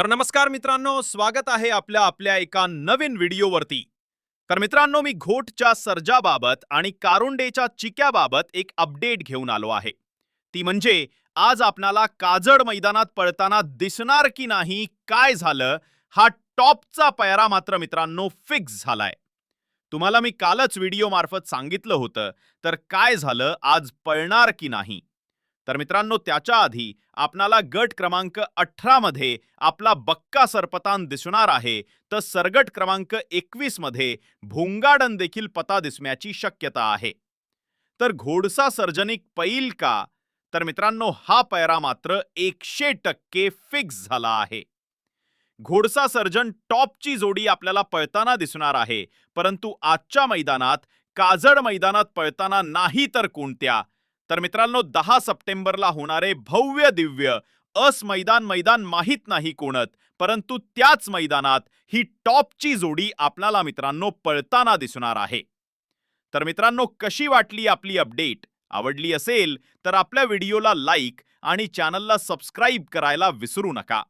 तर नमस्कार मित्रांनो स्वागत आहे आपल्या आपल्या एका नवीन व्हिडिओवरती. तर मित्रांनो मी घोटच्या सर्जाबाबत आणि कारुंडेच्या चिक्याबाबत एक अपडेट घेऊन आलो आहे. ती म्हणजे आज आपणाला काजड मैदानात पळताना दिसणार की नाही काय झालं हा टॉपचा पायरा मात्र मित्रांनो फिक्स झालाय. तुम्हाला मी कालच व्हिडिओ मार्फत सांगितलं होतं तर काय झालं आज पळणार की नाही? तर मित्रांनो त्याच्या आधी आपणाला गट क्रमांक अठरामध्ये आपला बक्का सरपतान दिसणार आहे. तर सरगट क्रमांक एकवीसमध्ये भोंगाडन देखील पता दिसण्याची शक्यता आहे. तर घोडसा सर्जनिक पैल का? तर मित्रांनो हा पैरा मात्र एकशे टक्के फिक्स झाला आहे. घोडसा सर्जन टॉपची जोडी आपल्याला पळताना दिसणार आहे. परंतु आजच्या मैदानात काजड मैदानात पळताना नाही तर कोणत्या? तर मित्रांनो दहा सप्टेंबरला होणारे भव्य दिव्य अस मैदान मैदान माहीत नाही कोणत परंतु त्याच मैदानात ही टॉपची जोडी आपल्याला मित्रांनो पळताना दिसणार आहे. तर मित्रांनो कशी वाटली आपली अपडेट? आवडली असेल तर आपल्या व्हिडिओला लाईक आणि चॅनलला सबस्क्राईब करायला विसरू नका.